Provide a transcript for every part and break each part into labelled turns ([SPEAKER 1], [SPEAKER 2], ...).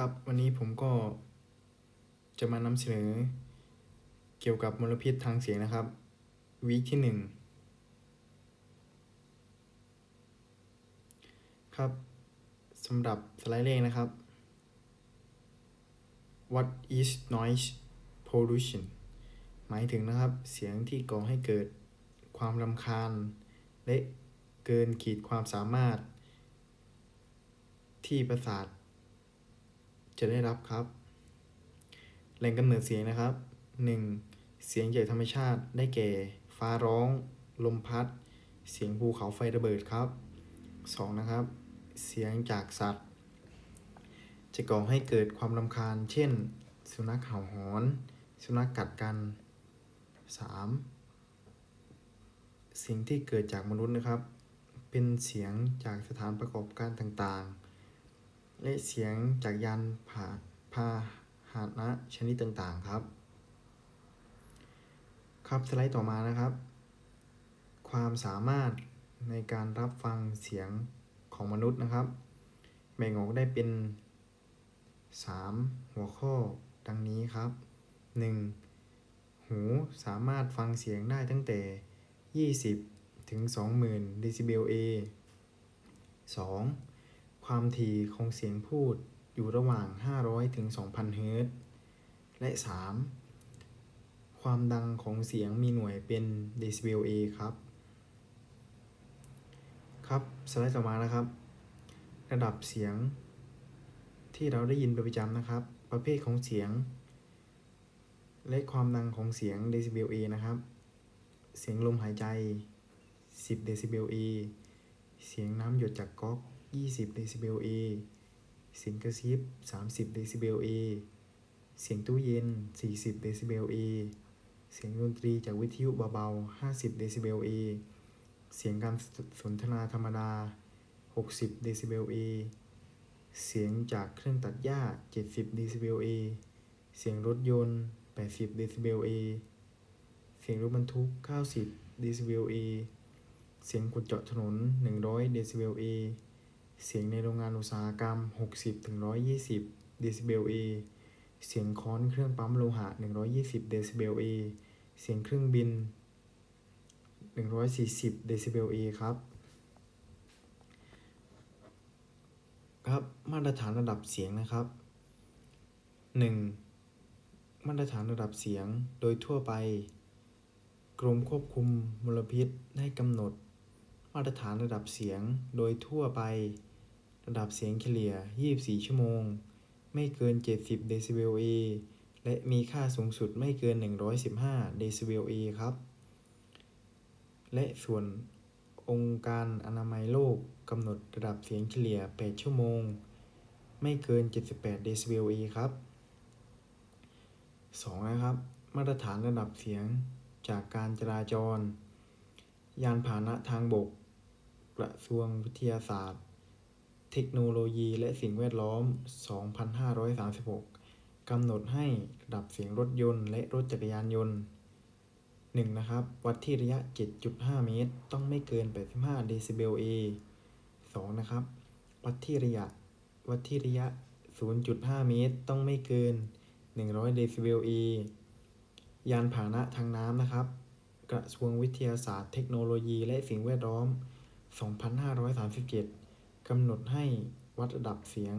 [SPEAKER 1] ครับ วันนี้ผมก็จะมานำเสนอ เกี่ยวกับมลพิษทางเสียงนะครับวีคที่หนึ่งครับสำหรับสไลด์แรกนะครับ What is noise pollution หมายถึงนะครับเสียงที่ก่อให้เกิดความรำคาญ และเกินขีดความสามารถที่ประสาท จะได้รับครับ แหล่งกำเนิดเสียงนะครับ 1. เสียงจากธรรมชาติได้แก่ ฟ้าร้อง ลมพัด เสียงภูเขาไฟระเบิดครับ 2. นะครับ เสียงจากสัตว์ จะก่อให้เกิดความรำคาญ เช่น สุนัขเห่าหอน สุนัขกัดกัน 3. สิ่งที่เกิดจากมนุษย์นะครับ เป็นเสียงจากสถานประกอบการต่างๆ และเสียงจากยานพาพาหนะชนิดต่างๆครับ ครับสไลด์ต่อมานะครับ ความสามารถในการรับฟังเสียงของมนุษย์นะครับ แบ่งออกได้เป็น 3 หัวข้อดังนี้ครับ 1. หูสามารถฟังเสียงได้ตั้งแต่ 20 ถึง 20,000เดซิเบล A 2. ความถี่ของเสียงพูดอยู่ระหว่าง 500 ถึง 2,000 เฮิรตซ์ และ 3. ความดังของเสียงมีหน่วยเป็นเดซิเบล A ครับ ครับ สไลด์ต่อมานะครับ ระดับเสียงที่เราได้ยินเป็นประจำนะครับ ประเภทของเสียง และความดังของเสียงเดซิเบล A นะครับ เสียงลมหายใจ 10 เดซิเบล A เสียงน้ำหยดจากก๊อก 20 เดซิเบล A เสียงกระซิบ 30 เดซิเบล A เสียงตู้เย็น 40 เดซิเบล A เสียงดนตรีจากวิทยุเบาๆ 50 เดซิเบล A เสียงการสนทนาธรรมดา 60 เดซิเบล A เสียงจากเครื่องตัดหญ้า 70 เดซิเบล A เสียงรถยนต์ 80 เดซิเบล A เสียงรถบรรทุก 90 เดซิเบล A เสียงขุดเจาะถนน 100 เดซิเบล A เสียงในโรงงานอุตสาหกรรม 60ถึง120 เดซิเบล A เสียงค้อนเครื่องปั๊มโลหะ 120 เดซิเบล A เสียงเครื่องบิน 140 เดซิเบล A ครับ ครับ มาตรฐานระดับเสียงนะครับ 1. มาตรฐานระดับเสียงโดยทั่วไป กรมควบคุมมลพิษได้กำหนด มาตรฐานระดับเสียงโดยทั่วไประดับเสียงเฉลี่ย 24 ชั่วโมง ไม่เกิน 70 เดซิเบล A และมีค่าสูงสุดไม่เกิน 115 เดซิเบล A ครับ และส่วนองค์การอนามัยโลกกำหนดระดับเสียงเฉลี่ย 8 ชั่วโมง ไม่เกิน 78 เดซิเบล A ครับ 2. นะครับ มาตรฐานระดับเสียงจากการจราจร ยานพาหนะทางบก กระทรวงวิทยาศาสตร์ เทคโนโลยีและสิ่งแวดล้อม 2536 กำหนดให้ระดับเสียงรถยนต์และรถจักรยานยนต์ 1. นะครับ วัดที่ระยะ 7.5 เมตร ต้องไม่เกิน 85 เดซิเบล A 2. นะครับ วัดที่ระยะ วัดที่ระยะ 0.5 เมตร ต้องไม่เกิน 100 เดซิเบล A ยานพาหนะทางน้ำนะครับ กระทรวงวิทยาศาสตร์ เทคโนโลยีและสิ่งแวดล้อม 2537 กำหนดให้วัดระดับเสียง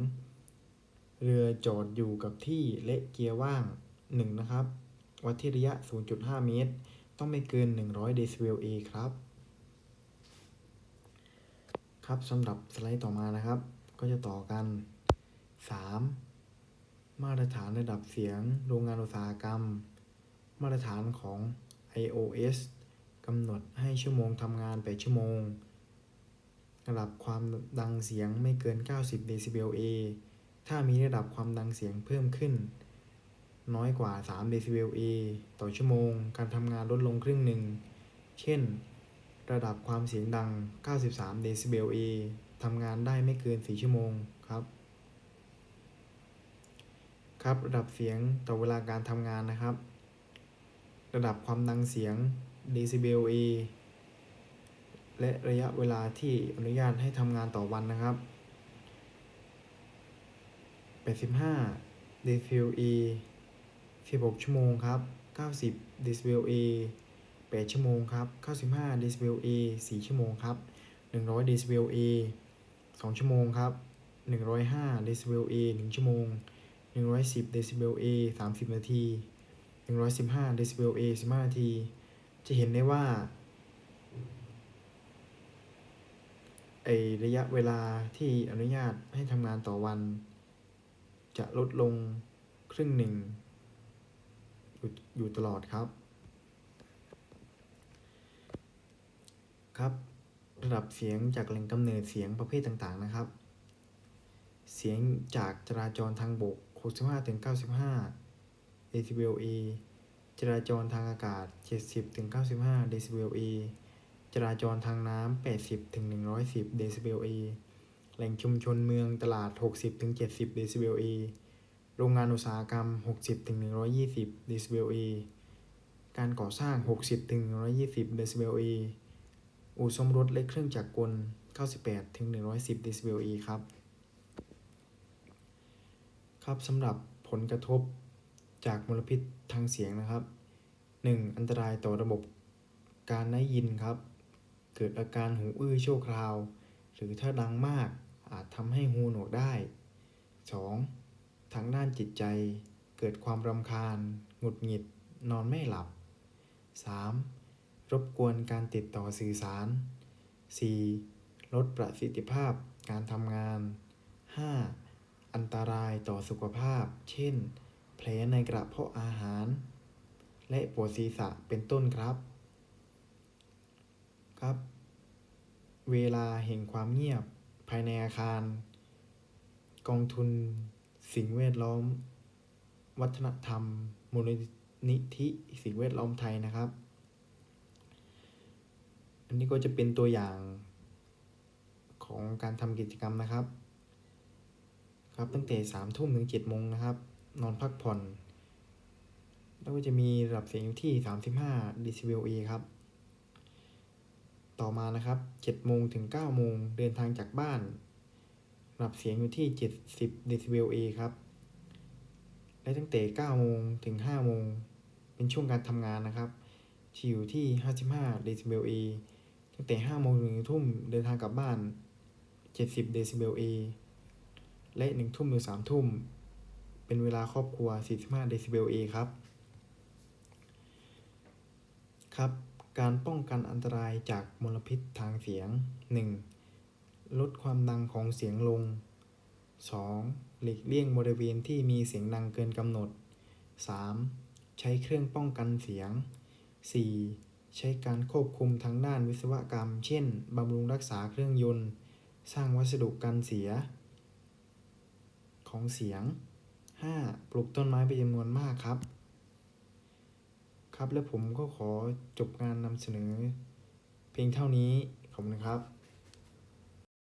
[SPEAKER 1] เรือจอดอยู่กับที่และเกียร์ว่าง 1 นะครับ วัดที่ระยะ 0.5 เมตร ต้องไม่เกิน 100 เดซิเบล A ครับ ครับสำหรับสไลด์ต่อมานะครับ ก็จะต่อกัน 3. มาตรฐานระดับเสียง โรงงานอุตสาหกรรม มาตรฐานของ iOS กำหนดให้ชั่วโมงทำงาน8ชั่วโมง ระดับความดังเสียงไม่เกิน 90 เดซิเบล A ถ้ามีระดับความดังเสียงเพิ่มขึ้น น้อยกว่า 3 เดซิเบล A ต่อชั่วโมง การทำงานลดลงครึ่งหนึ่ง เช่น ระดับความเสียงดัง 93 เดซิเบล A ทำงานได้ไม่เกิน 4 ชั่วโมงครับ ครับระดับเสียงต่อเวลาการทำงานนะครับ ระดับความดังเสียง เดซิเบล A และระยะเวลาที่อนุญาตให้ทำงานต่อวันนะครับ 85 d e c i b e 16 ชั่วโมงครับ 90 d e c i b e 8 ชั่วโมงครับ 95 d e c i b e 4 ชั่วโมงครับ 100 d e c i b e 2 ชั่วโมงครับ 105 d e c i b e 1 ชั่วโมง 110 d e c i b e 30 นาที 115 d e c i b e 15 นาที จะเห็นได้ว่า ไอระยะเวลาที่อนุญาตให้ทำงานต่อวัน จะลดลงครึ่งหนึ่ง อยู่ตลอดครับ ครับ ระดับเสียงจากแหล่งกำเนิดเสียงประเภทต่างๆนะครับ เสียงจากจราจรทางบก 65ถึง95 decibel A จราจรทางอากาศ 70ถึง95 decibel A ราจรทางน้ำ 80ถึง110 decibel A แหล่งชุมชนเมืองตลาด 60ถึง70 decibel A โรงงานอุตสาหกรรม 60ถึง120 decibel A การก่อสร้าง 60ถึง120 decibel A อู่ซ่อมรถและเครื่องจักรกล 98ถึง110 decibel A ครับ ครับสำหรับผลกระทบจากมลพิษทางเสียงนะครับ 1. อันตรายต่อระบบการได้ยินครับ เกิดอาการหูอื้อชั่วคราว หรือถ้าดังมากอาจทำให้หูหนวกได้ 2. ทางด้านจิตใจ เกิดความรำคาญ หงุดหงิด นอนไม่หลับ 3. รบกวนการติดต่อสื่อสาร 4. ลดประสิทธิภาพการทำงาน 5. อันตรายต่อสุขภาพ เช่น แผลในกระเพาะอาหาร และปวดศีรษะเป็นต้นครับ ครับ เวลาแห่งความเงียบภายในอาคาร กองทุนสิ่งแวดล้อม วัฒนธรรมมูลนิธิสิ่งแวดล้อมไทยนะครับ อันนี้ก็จะเป็นตัวอย่างของการทำกิจกรรมนะครับ ครับตั้งแต่สามทุ่มถึงเจ็ดโมงนะครับ นอนพักผ่อน แล้วก็จะมีระดับเสียงอยู่ที่ 35 decibel A ครับ ต่อมานะครับ7โมงถึง9โมงเดินทางจากบ้านระดับเสียงอยู่ที่ 70 decibel A ครับ และตั้งแต่9โมงถึง5โมงเป็นช่วงการทำงานนะครับจะอยู่ที่ 55 decibel A ตั้งแต่5โมงถึงทุ่มเดินทางกลับบ้าน 70 decibel A และ 1 ทุ่มถึง3ทุ่ม เป็นเวลาครอบครัว 45 decibel A ครับ ครับ การป้องกันอันตรายจากมลพิษทางเสียง 1. ลดความดังของเสียงลง 2. หลีกเลี่ยงบริเวณที่มีเสียงดังเกินกำหนด 3. ใช้เครื่องป้องกันเสียง 4. ใช้การควบคุมทางด้านวิศวกรรม เช่น บำรุงรักษาเครื่องยนต์ สร้างวัสดุกันเสีย ของเสียง 5. ปลูกต้นไม้เป็นจำนวนมากครับ ครับ และผมก็ขอจบงานนำเสนอ เพียงเท่านี้ ขอบคุณครับ